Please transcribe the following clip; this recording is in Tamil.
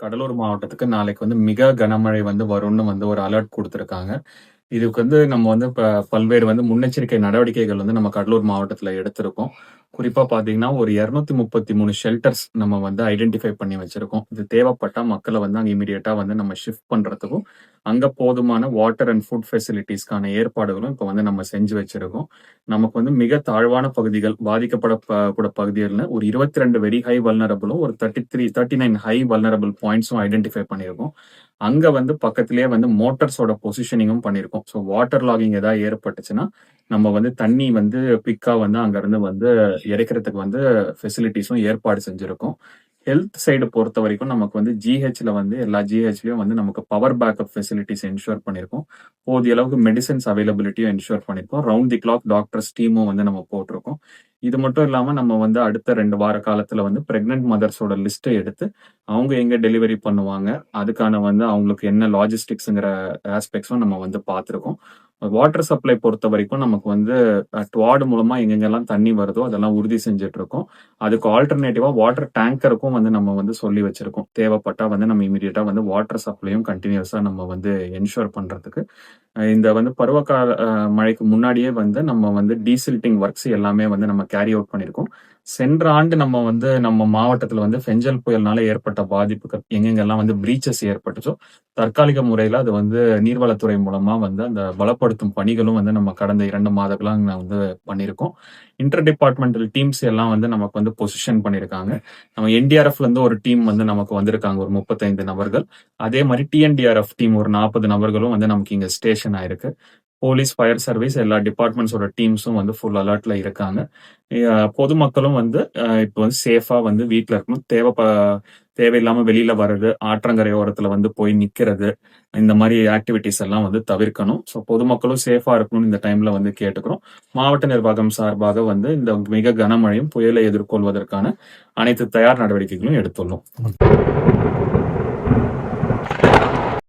கடலூர் மாவட்டத்துக்கு நாளைக்கு வந்து மிக கனமழை வந்து வரும்னு வந்து ஒரு அலர்ட் கொடுத்துருக்காங்க இதுக்கு வந்து நம்ம வந்து ப பல்வேறு வந்து முன்னெச்சரிக்கை நடவடிக்கைகள் வந்து நம்ம கடலூர் மாவட்டத்தில் எடுத்திருக்கோம். குறிப்பா பார்த்தீங்கன்னா, ஒரு 233 ஷெல்டர்ஸ் நம்ம வந்து ஐடென்டிஃபை பண்ணி வச்சிருக்கோம். இது தேவைப்பட்டா மக்களை வந்து அங்கே இமிடியேட்டா வந்து நம்ம ஷிஃப்ட் பண்றதுக்கும், அங்க போதுமான வாட்டர் அண்ட் ஃபுட் ஃபெசிலிட்டிஸ்க்கான ஏற்பாடுகளும் இப்போ வந்து நம்ம செஞ்சு வச்சிருக்கோம். நமக்கு வந்து மிக தாழ்வான பகுதிகள், பாதிக்கப்பட கூட பகுதிகள்ல ஒரு 22 வெரி ஹை வல்னரபிளும், ஒரு 33 39 ஹை வல்னரபிள் பாயிண்ட்ஸும் ஐடென்டிஃபை பண்ணியிருக்கோம். அங்க வந்து பக்கத்திலேயே வந்து மோட்டர்ஸோட பொசிஷனிங்கும் பண்ணியிருக்கோம். ஸோ வாட்டர் லாகிங் ஏதாவது ஏற்பட்டுச்சுன்னா, நம்ம வந்து தண்ணி வந்து பிக்காக வந்து அங்கேருந்து வந்து இறைக்கிறதுக்கு வந்து ஃபெசிலிட்டிஸும் ஏற்பாடு செஞ்சுருக்கோம் ஹெல்த் சைடு பொறுத்த வரைக்கும் நமக்கு வந்து ஜிஹெச்ல வந்து எல்லா ஜிஹெச்லயும் வந்து நமக்கு பவர் பேக்கப் ஃபெசிலிட்டிஸ் என்ஷூர் பண்ணியிருக்கோம். போதிய அளவுக்கு மெடிசன்ஸ் அவைலபிலிட்டியும் என்ஷூர் பண்ணியிருக்கோம். ரவுண்ட் தி கிளாக் டாக்டர்ஸ் டீமும் வந்து நம்ம போட்டிருக்கோம். இது மட்டும் இல்லாம நம்ம வந்து அடுத்த ரெண்டு வார காலத்துல வந்து பிரெக்னென்ட் மதர்ஸோட லிஸ்ட்டை எடுத்து, அவங்க எங்க டெலிவரி பண்ணுவாங்க, அதுக்கான வந்து அவங்களுக்கு என்ன லாஜிஸ்டிக்ஸுங்கிற ஆஸ்பெக்ட்ஸும் நம்ம வந்து பார்த்துருக்கோம் வாட்டர் சப்ளை பொறுத்த வரைக்கும் நமக்கு வந்து டுவார்டு மூலமா எங்கெங்கெல்லாம் தண்ணி வருதோ அதெல்லாம் உறுதி செஞ்சுட்டு இருக்கோம். அதுக்கு ஆல்டர்னேட்டிவா வாட்டர் டேங்கருக்கும் வந்து நம்ம வந்து சொல்லி வச்சிருக்கோம். தேவைப்பட்டா வந்து நம்ம இமீடியட்டா வந்து வாட்டர் சப்ளையும் கண்டினியூஸா நம்ம வந்து என்ஷூர் பண்றதுக்கு. இந்த வந்து பருவகால மழைக்கு முன்னாடியே வந்து நம்ம வந்து டீசில்ட்டிங் ஒர்க்ஸ் எல்லாமே வந்து நம்ம கேரி அவுட் பண்ணியிருக்கோம். சென்ற ஆண்டு நம்ம வந்து நம்ம மாவட்டத்துல வந்து ஃபெஞ்சல் புயல்னால ஏற்பட்ட பாதிப்புகள் எங்கெங்கெல்லாம் வந்து பிரீச்சஸ் ஏற்பட்டுச்சோ, தற்காலிக முறையில அது வந்து நீர்வளத்துறை மூலமா வந்து அந்த பலப்படுத்தும் பணிகளும் வந்து நம்ம கடந்த இரண்டு மாதங்களா வந்து பண்ணியிருக்கோம். இன்டர் டிபார்ட்மெண்டல் டீம்ஸ் எல்லாம் வந்து நமக்கு வந்து பொசிஷன் பண்ணியிருக்காங்க. நம்ம என்டிஆர்எஃப்ல இருந்து ஒரு டீம் வந்து நமக்கு வந்திருக்காங்க ஒரு 35 நபர்கள். அதே மாதிரி டிஎன்டிஆர்எஃப் டீம் ஒரு 40 நபர்களும் வந்து நமக்கு இங்க ஸ்டேஷன் ஆயிருக்கு. போலீஸ், ஃபயர் சர்வீஸ் எல்லா டிபார்ட்மெண்ட்ஸோட டீம்ஸும் வந்து ஃபுல் அலர்ட்ல இருக்காங்க. பொதுமக்களும் வந்து இப்போ வந்து சேஃபா வந்து வீட்டில் இருக்கணும். தேவைப்ப தேவையில்லாம வெளியில வர்றது, ஆற்றங்கரை ஓரத்துல வந்து போய் நிக்கிறது, இந்த மாதிரி ஆக்டிவிட்டீஸ் எல்லாம் வந்து தவிர்க்கணும். ஸோ பொதுமக்களும் சேஃபா இருக்கணும்னு இந்த டைம்ல வந்து கேட்டுக்கிறோம். மாவட்ட நிர்வாகம் சார்பாக வந்து இந்த மிக கனமழையும், புயலை எதிர்கொள்வதற்கான அனைத்து தயார் நடவடிக்கைகளும் எடுத்துள்ளோம்.